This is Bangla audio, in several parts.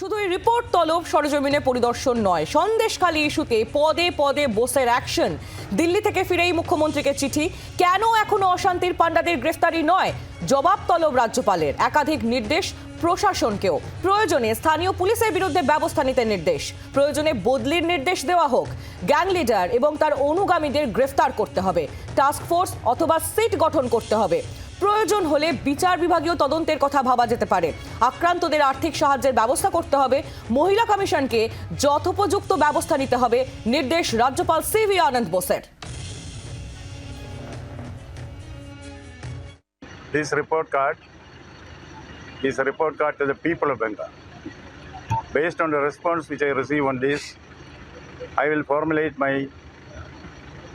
শুধুই রিপোর্ট তলব সরজমিনে পরিদর্শন নয়। সন্দেশখালী ইস্যুতে পদে পদে বোসের অ্যাকশন দিল্লি থেকে ফিরেই মুখ্যমন্ত্রীকে চিঠি। কেন এখনও অশান্তির পাণ্ডাদের গ্রেফতারি নয়? জবাব তলব রাজ্যপালের। একাধিক নির্দেশ প্রশাসনকেও। প্রয়োজনে স্থানীয় পুলিশের বিরুদ্ধে ব্যবস্থা নিতে নির্দেশ। প্রয়োজনে বদলির নির্দেশ দেওয়া হোক। গ্যাং লিডার এবং তার অনুগামীদের গ্রেফতার করতে হবে। টাস্ক ফোর্স অথবা সিট গঠন করতে হবে। প্রয়োজন হলে বিচার বিভাগীয় তদন্তের কথা ভাবা যেতে পারে আক্রান্তদের আর্থিক সাহায্যের ব্যবস্থা করতে হবে মহিলা কমিশনকে যথোপযুক্ত ব্যবস্থা নিতে হবে নির্দেশ রাজ্যপাল সিভি আনন্দ বোসের This report card is a report card to the people of Bengal. Based on the response which I receive on this, I will formulate my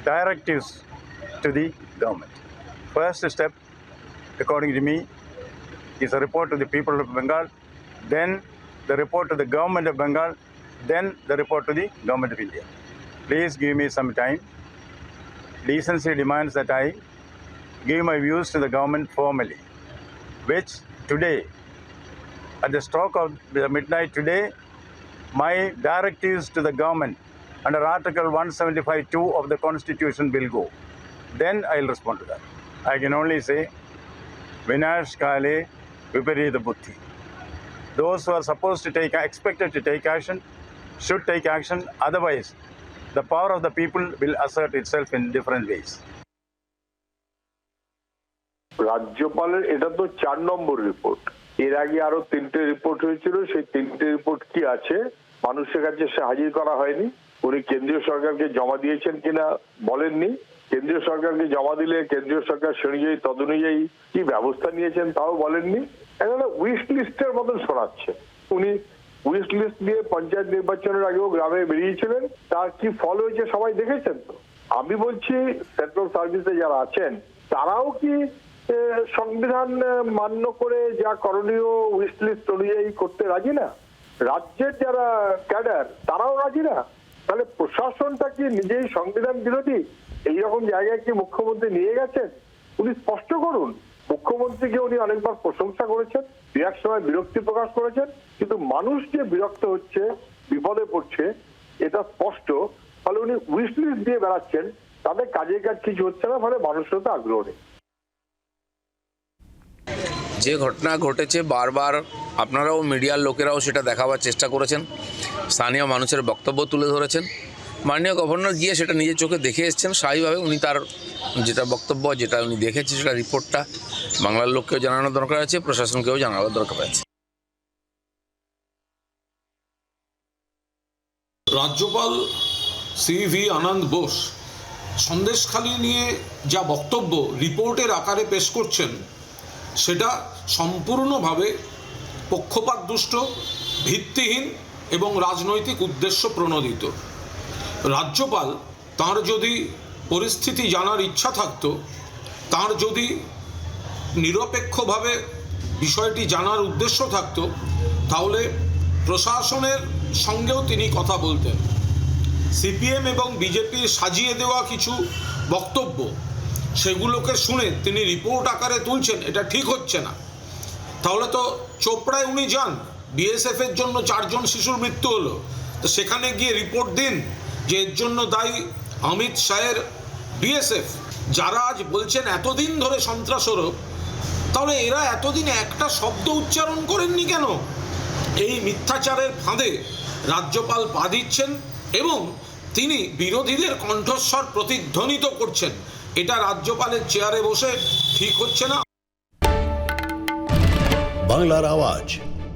directives to the government. First step, according to me, is a report to the people of Bengal, then the report to the government of Bengal, then the report to the government of India. Please give me some time. Decency demands that I give my views to the government formally, which today, at the stroke of the midnight today, my directives to the government under Article 175.2 of the Constitution will go. Then I'll respond to that. I can only say, Vinash Kale Viparita Buddhi. Those who are supposed to take, expected to take action, should take action. Otherwise, the power of the people will assert itself in different ways. রাজ্যপালের এটা তো চার নম্বর রিপোর্ট এর আগে আরও তিনটে রিপোর্ট হয়েছিল সেই তিনটে রিপোর্ট কি আছে মানুষের কাছে সে হাজির করা হয়নি উনি কেন্দ্রীয় সরকারকে জমা দিয়েছেন কিনা বলেননি কেন্দ্রীয় সরকারকে জমা দিলে কেন্দ্রীয় সরকার সে অনুযায়ী তদ অনুযায়ী কি ব্যবস্থা নিয়েছেন তাও বলেননি। একটা উইশ লিস্টের মতন শোনাচ্ছে। উনি উইশ লিস্ট দিয়ে পঞ্চায়েত নির্বাচনের আগেও গ্রামে বেরিয়েছিলেন। তার কি ফল হয়েছে সবাই দেখেছেন তো? আমি বলছি সেন্ট্রাল সার্ভিসে যারা আছেন, তারাও কি সংবিধান মান্য করে যা করণীয় উইশ লিস্ট অনুযায়ী করতে রাজি না? রাজ্যের যারা ক্যাডার, তারাও রাজি না? তাহলে প্রশাসনটা কি নিজেই সংবিধান বিরোধী? এইরকম জায়গায় কি মুখ্যমন্ত্রী নিয়ে গেছেন? উনি স্পষ্ট করুন, মুখ্যমন্ত্রীকে উনি অনেকবার প্রশংসা করেছেন, দু এক সময় বিরক্তি প্রকাশ করেছেন, কিন্তু মানুষ যে বিরক্ত হচ্ছে, বিপদে পড়ছে, এটা স্পষ্ট। ফলে উনি উইশ লিস্ট দিয়ে বেড়াচ্ছেন তাদের কাজের কাজ কিছু হচ্ছে না, ফলে মানুষের তো আগ্রহ নেই। যে ঘটনা ঘটেছে বারবার, আপনারাও মিডিয়ার লোকেরাও সেটা দেখাবার চেষ্টা করেছেন। স্থানীয় মানুষের বক্তব্য তুলে ধরেছেন। মাননীয় গভর্নর গিয়ে সেটা নিজের চোখে দেখে এসেছেন। স্বাভাবিকভাবে উনি তার যেটা বক্তব্য, যেটা উনি দেখেছে সেটা রিপোর্টটা বাংলার লোককেও জানানোর দরকার আছে, প্রশাসনকেও জানানোর দরকার আছে। রাজ্যপাল সি ভি আনন্দ বোস সন্দেশখালি নিয়ে যা বক্তব্য রিপোর্টের আকারে পেশ করছেন, সেটা সম্পূর্ণভাবে পক্ষপাতদুষ্ট, ভিত্তিহীন এবং রাজনৈতিক উদ্দেশ্য প্রণোদিত। রাজ্যপাল, তার যদি পরিস্থিতি জানার ইচ্ছা থাকত, তার যদি নিরপেক্ষভাবে বিষয়টি জানার উদ্দেশ্য থাকত, তাহলে প্রশাসনের সঙ্গেও তিনি কথা বলতেন। সিপিএম এবং বিজেপির সাজিয়ে দেওয়া কিছু বক্তব্য, সেগুলোকে শুনে তিনি রিপোর্ট আকারে তুলছেন, এটা ঠিক হচ্ছে না। তাহলে তো চোপড়ায় উনি যান। বিএসএফ এর জন্য চারজন শিশুর মৃত্যু হলো। তো সেখানে গিয়ে রিপোর্ট দিন যে এর জন্য দায়ী অমিত শাহের বিএসএফ যারা আজ বলছেন এতদিন ধরে সন্ত্রাসরব তাহলে এরা এতদিন একটা শব্দ উচ্চারণ করেননি কেন? এই মিথ্যাচারের ফাঁদে রাজ্যপাল পা দিচ্ছেন এবং তিনি বিরোধীদের কণ্ঠস্বর প্রতিধ্বনিত করছেন। এটা রাজ্যপালের চেয়ারে বসে ঠিক হচ্ছে না। বাংলার আওয়াজ।